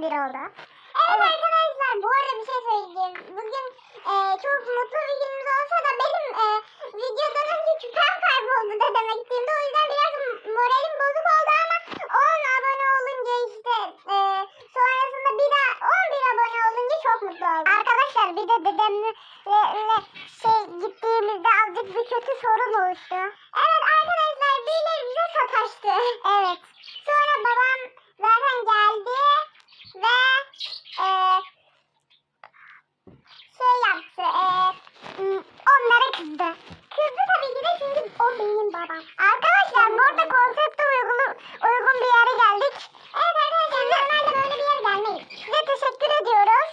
kişiden biri oldu. Evet, arkadaşlar bu arada bir şey söyleyeceğim. Bugün e, çok mutlu bir günümüz olsa da benim e, videodan önce küpem kayboldu da demek istiyordu. O yüzden biraz moralim bozuk oldu ama 10 abone olunca işte e, sonrasında bir daha 11 abone olunca çok mutlu oldum. Arkadaşlar bir de dedemle le- le- şey gittiğimizde azıcık bir kötü sorun oluştu. Evet arkadaşlar birileri bize sataştı. Evet. Sonra babam zaten geldi ve e, şey yaptı. E, m, onlara kızdı. Kızdı tabii ki de çünkü o benim babam. Arkadaşlar burada konsepte uygun, uygun bir yere geldik. Evet arkadaşlar normalde böyle bir yere gelmeyiz. Size teşekkür ediyoruz.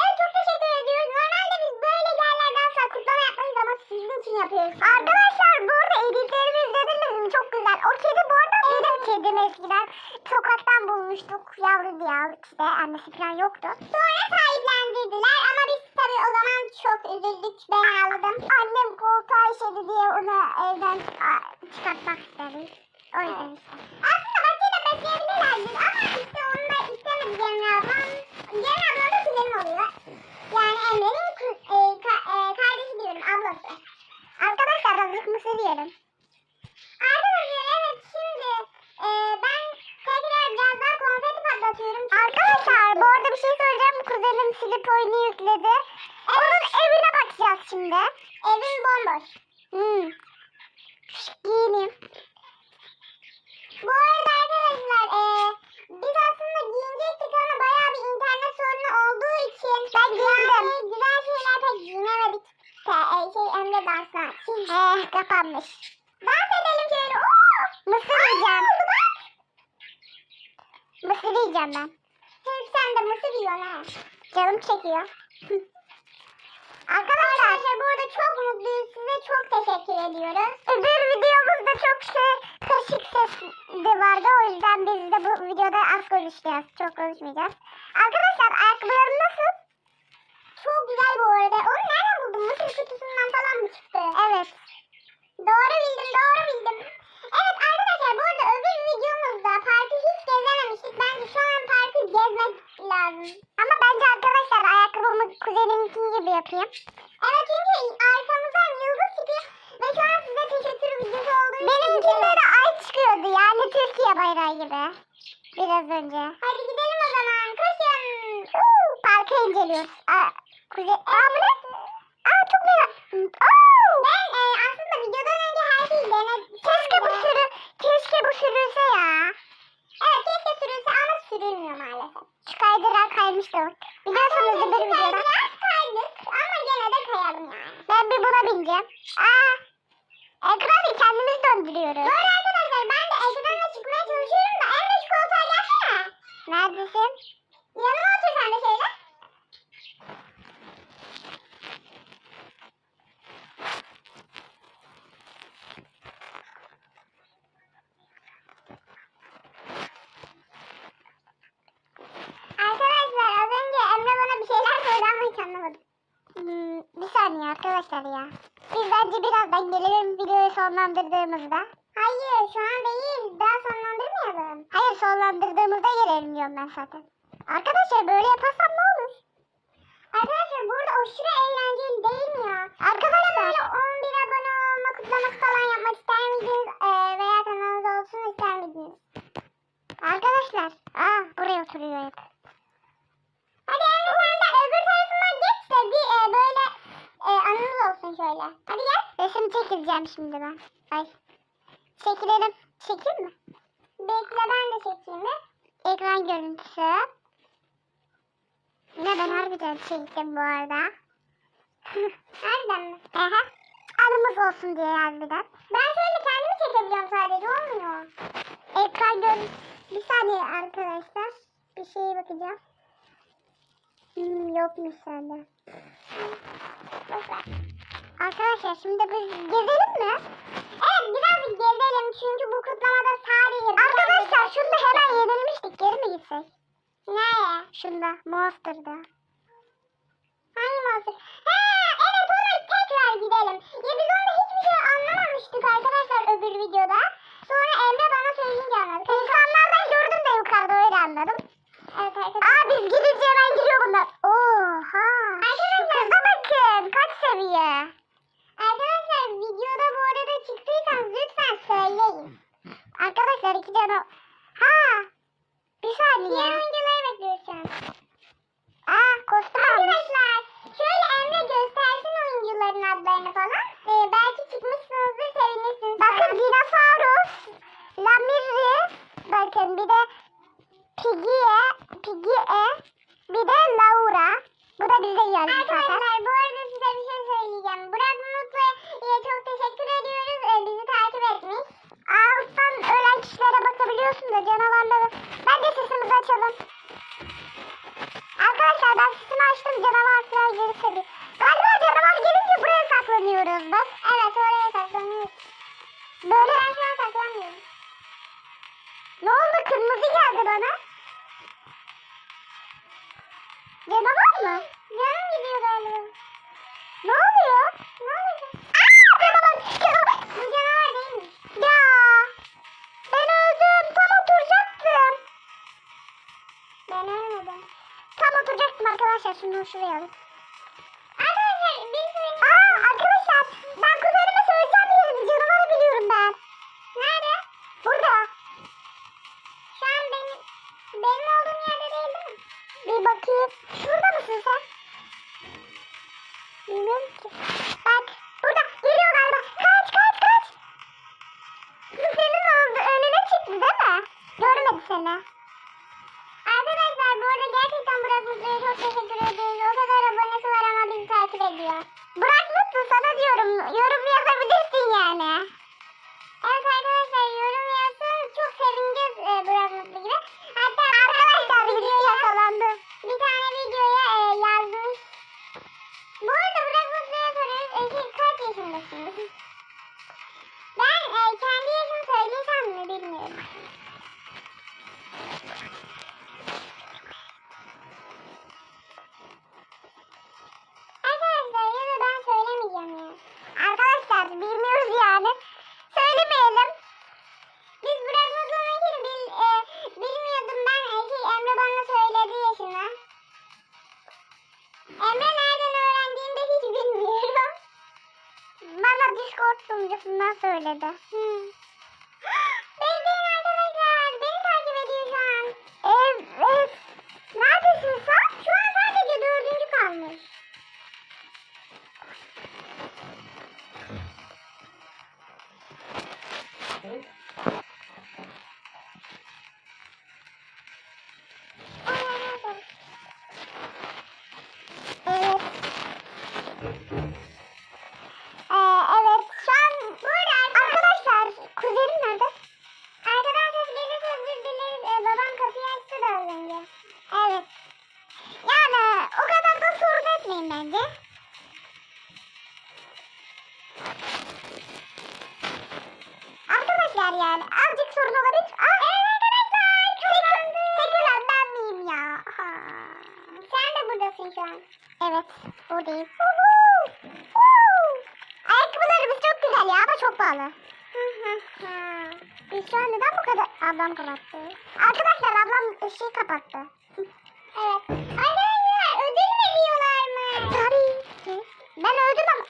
Evet çok teşekkür ediyoruz. Normalde biz böyle yerlerden asla kutlama yapmayız ama sizin için yapıyoruz. Arkadaşlar burada editlerimi izlediniz mi? Çok güzel. O kedi bu arada benim kedim eskiden. Sokaktan bulmuştuk. Yavru diye aldık işte. Annesi falan yoktu. İstedim. O yüzden işte. Aslında bahçede besleyebilirlerdi ama işte onu da istemedi Cemre ablam. Cemre ablam da kuzenim oluyor. Yani Emre'nin e, ka- e, kardeşi diyorum ablası. Arkadaşlar azıcık mısır yiyelim. Arkadaşlar evet şimdi e, ben tekrar biraz daha konfeti patlatıyorum. Arkadaşlar bu arada bir şey söyleyeceğim. Kuzenim silip oyunu yükledi. Onun evine bakacağız şimdi. Evin bomboş. Hmm. Giyineyim. Bu arada arkadaşlar e, biz aslında giyinecektik ama bayağı bir internet sorunu olduğu için ben giyindim. güzel şeyler pek giyinemedik. Te, e, şey Emre danslar. Eh kapanmış. Dans edelim şöyle. Oo! Mısır yiyeceğim. Mısır yiyeceğim ben. Çünkü sen de mısır yiyorsun ha. Canım çekiyor. Arkadaşlar burada çok mutluyuz. Size çok teşekkür ediyoruz. Öbür videomuzda çok şey kaşık sesi vardı. O yüzden biz de bu videoda az konuşacağız. Çok konuşmayacağız. Arkadaşlar ayakkabılarım nasıl? Çok güzel bu arada. Onu nereden buldun? Mısır kutusundan falan mı çıktı? Evet. Doğru bildim, doğru bildim. Evet arkadaşlar bu arada öbür videomuzda parkı hiç gezememiştik. Bence şu an parkı gezmek lazım. Ama bence arkadaşlar ayakkabımı kuzeniminki gibi yapayım. Evet çünkü arkamızdan yıldız çıkıyor. Ve şu an size teşekkür videosu olduğu için... Benimkinde de ay çıkıyordu yani Türkiye bayrağı gibi. Biraz önce. Hadi gidelim o zaman. Koşun. Uuu, parkı inceliyoruz. Aa, kuze... Aa çok merak... Aa! Ben e, aslında videodan önce her şeyi denedim. Keşke bu sürü... Keşke bu sürülse ya. Evet keşke sürülse ama sürülmüyor maalesef. Şu kaydırak kaymıştı bak. Biliyorsunuz bir videoda. kaydık ama gene de kayalım yani. Ben bir buna bineceğim. Aa! Ekranı kendimiz döndürüyoruz. Doğru arkadaşlar ben de ekrana çıkmaya çalışıyorum da Emre şu koltuğa gelsene. Neredesin? Yanıma otur sen de şöyle. Arkadaşlar az önce Emre bana bir şeyler söyledi ama hiç anlamadım. Hmm, bir saniye arkadaşlar ya. Biz bence birazdan gelelim videoyu sonlandırdığımızda. Hayır şu an değil. Daha sonlandırmayalım. Hayır diyorum ben zaten. Arkadaşlar böyle yaparsam ne olur? Arkadaşlar burada aşırı eğlenceli değil mi ya? Arkadaşlar böyle 11 abone olma kutlaması falan yapmak ister miydiniz? Ee, veya kanalınız olsun ister miydiniz? Arkadaşlar. Aa buraya oturuyor hep. Hadi Emre sen de öbür tarafından geç de bir e, böyle e, anımız olsun şöyle. Hadi gel. Resim çekileceğim şimdi ben. Ay. Çekilelim. Çekeyim mi? Bekle ben de çekeyim mi? Ekran görüntüsü. Ne ben harbiden çektim bu arada. harbiden mi? Aha. Anımız olsun diye harbiden. Ben şöyle kendimi çekebiliyorum sadece olmuyor. Ekran görüntüsü. Bir saniye arkadaşlar. Bir şeye bakacağım. Hmm, yokmuş sende. Arkadaşlar şimdi biz gezelim mi? Evet birazcık gezelim çünkü bu kutlamada sadece... Arkadaşlar şunda hemen yenilmiştik geri mi gitsek? Nereye? Şunda Monster'da. Hangi Monster? Ha evet ona tekrar gidelim. Ya biz onda hiçbir şey anlamamıştık arkadaşlar öbür videoda. Sonra Emre bana söyleyince anladık. İnsanlardan gördüm de yukarıda öyle anladım. Evet arkadaşlar. Aa bir buradaki canavar. Ha. Bir saniye. Diğer oyuncuları bekliyoruz şu an. Aa kostüm Arkadaşlar şöyle Emre göstersin oyuncuların adlarını falan. Ee, belki çıkmışsınızdır sevinirsiniz. Bakın Dinosaurus, Lamirri, bakın bir de Piggy'e, Piggy'e, bir de Laura. Bu da bize geldi Arkadaşlar bu arada size bir şey söyleyeceğim. Burak Mutlu'ya çok teşekkür ediyoruz. Ee, bizi takip etmiş. Alttan ölen kişilere bakabiliyorsun da canavarları. Ben de sesimizi açalım. Arkadaşlar ben sesimi açtım canavar falan gelirse bir. Galiba canavar gelince buraya saklanıyoruz bak. Evet oraya saklanıyoruz. Böyle ben şu an saklanmıyorum. Ne oldu kırmızı geldi bana. Canavar mı? Canım gidiyor galiba. Ne oluyor? Ne oluyor? Aa canavar canavar. Bu canavar değilmiş. Ya. Ben öldüm tam oturacaktım. Ben ölmedim. Tam oturacaktım arkadaşlar. Şunu şuraya alayım. Arkadaşlar bir. Aa arkadaşlar ben kuzenime söyleyeceğim yerini. Canavarı biliyorum ben. Bir bakayım. Şurada mısın sen? Bilmiyorum ki. Bak burada geliyor galiba. Kaç kaç kaç. Senin oldu önüne çıktı değil mi? Görmedi seni. Arkadaşlar bu arada gerçekten Burak Mutlu'ya çok teşekkür ediyoruz. O kadar abonesi var ama bizi takip ediyor. Burak Mutlu sana diyorum yorum yazabilirsin yani. Discord sunucusundan söyledi. Hmm. Bekleyin arkadaşlar. Beni takip ediyor şu an. Evet. Neredesin sen? Şu an sadece dördüncü kalmış. Evet. Ee, buradayım. Ayakkabılarımız çok güzel ya ama çok pahalı. An neden bu kadar... Ablam kapattı. Arkadaşlar ablam ışığı kapattı. evet. Arkadaşlar ödül veriyorlar mı? Tabii. Ben ödül ama...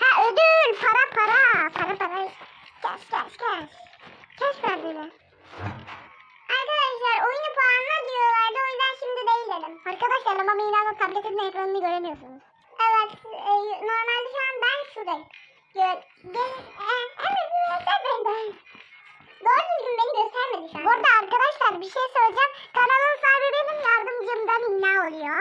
Ha ödül. Para para. Para para. Cash cash cash. Cash verdiler. Arkadaşlar oyunu puanla diyorlardı o yüzden şimdi değil dedim. Arkadaşlar ama Mina'nın tabletinin ekranını göremiyorsunuz. E, normalde şu an ben şuradayım. Gör, gel, e, evet göster beni. Doğru düzgün beni göstermedi şu an. Bu arada arkadaşlar bir şey söyleyeceğim. Kanalın sahibi benim yardımcım da Minna oluyor.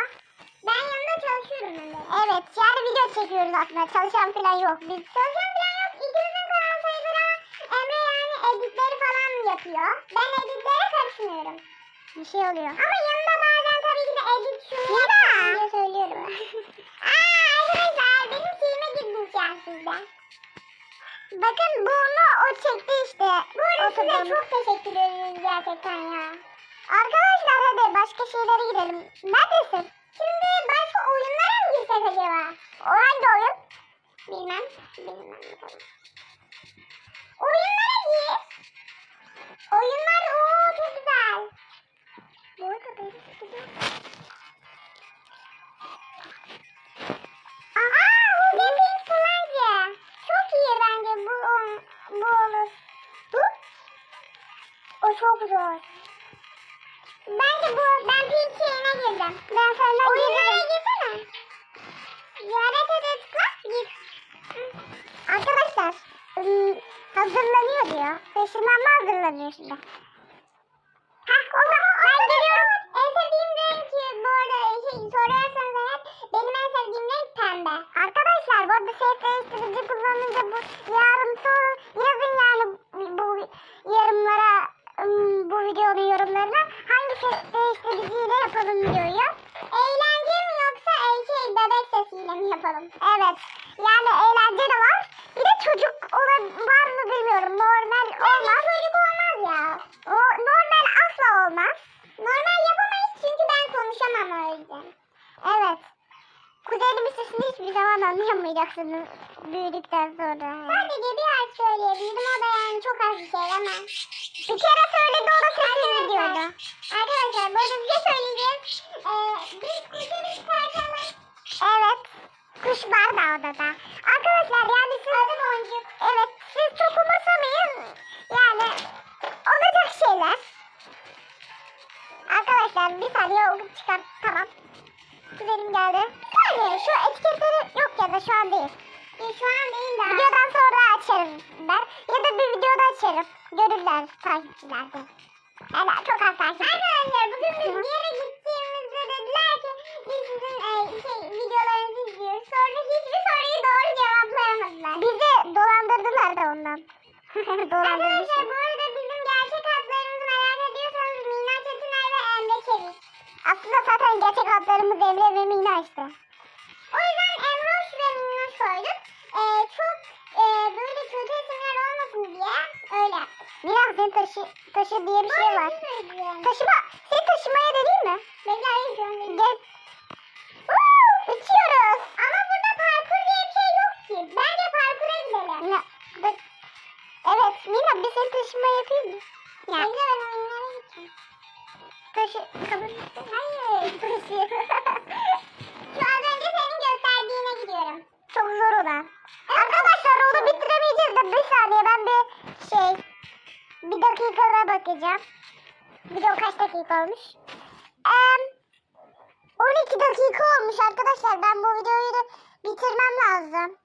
Ben yanında çalışıyorum ben de. Evet yani video çekiyoruz aslında. Çalışan falan yok. Biz çalışan falan yok. İkimizin kanal sayılır ama Emre yani editleri falan yapıyor. Ben editlere karışmıyorum. Bir şey oluyor. Ama yanında bazen tabii ki de edit şunu yapıyor söylüyorum. yani sizden. Bakın bunu o çekti işte. Bu arada size çok teşekkür ederiz gerçekten ya. Arkadaşlar hadi başka şeylere gidelim. Neredesin? Şimdi başka oyunlara mı girsek acaba? O hangi oyun? Bilmem. Bilmem. Oyunlara gir. Oyunlar ooo çok güzel. Bu arada benim O çok zor. Bence bu ben pink şeyine girdim. Ben senden Oyunlara girsene. Ziyaret ede tıkla. Hı. Arkadaşlar hazırlanıyor diyor. Taşınlanma hazırlanıyor şimdi. Hah o zaman ben geliyorum. En sevdiğim renk bu arada şey, soruyorsanız eğer benim en sevdiğim renk pembe. Arkadaşlar bu arada ses değiştirici kullanınca bu yarın sonra yazın yani bu yorumlara ım, bu videonun yorumlarına hangi ses değiştiriciyle yapalım videoyu. Eğlence mi yoksa şey bebek sesiyle mi yapalım? Evet. Yani eğlence de var. Bir de çocuk olan var mı bilmiyorum. Normal olmaz. çocuk olmaz ya. O normal asla olmaz. Normal yapamayız çünkü ben konuşamam o yüzden. Sesini hiçbir zaman anlayamayacaksınız büyüdükten sonra. Sadece bir harf söyleyebildim o da yani çok az bir şey ama. Bir kere söyledi o da sesini diyordu. Arkadaşlar bu arada size söyleyeceğim. Ee, biz kuşu bir çıkartalım. Evet. Kuş var da odada. Arkadaşlar yani siz... Adı boncuk. Evet siz çok umursamayın. Yani olacak şeyler. Arkadaşlar bir saniye olup çıkart. Tamam. Kuzenim geldi. Bir saniye şu etiketleri yok ya da şu an değil. şu an değil de. Videodan sonra açarım ben. Ya da bir videoda açarım. Görürler takipçiler de. Yani çok az takipçi. Arkadaşlar bugün biz bir yere gittiğimizde dediler ki biz sizin e, şey, videolarınızı izliyoruz. Sonra hiçbir soruyu doğru cevaplayamadılar. Bizi dolandırdılar da ondan. Arkadaşlar bu arada bizim gerçek adlarımızı merak ediyorsanız Mina Çetiner ve Emre Çelik. Aslında zaten gerçek adlarımız Emre ve Mina Mina senin taşı, taşı diye bir şey var. Taşıma, seni taşımaya deneyim mi? Bekle, Gel. Uuu, uçuyoruz. Ama burada parkur diye bir şey yok ki. Bence parkura gidelim. Mina, bak. Evet, Mina bir seni taşıma yapayım mı? Ya. Bekle ben gideceğim. Taşı, kabul Hayır, taşı. Bir dakikada bakacağım. Video kaç dakika olmuş? Eee 12 dakika olmuş arkadaşlar. Ben bu videoyu bitirmem lazım.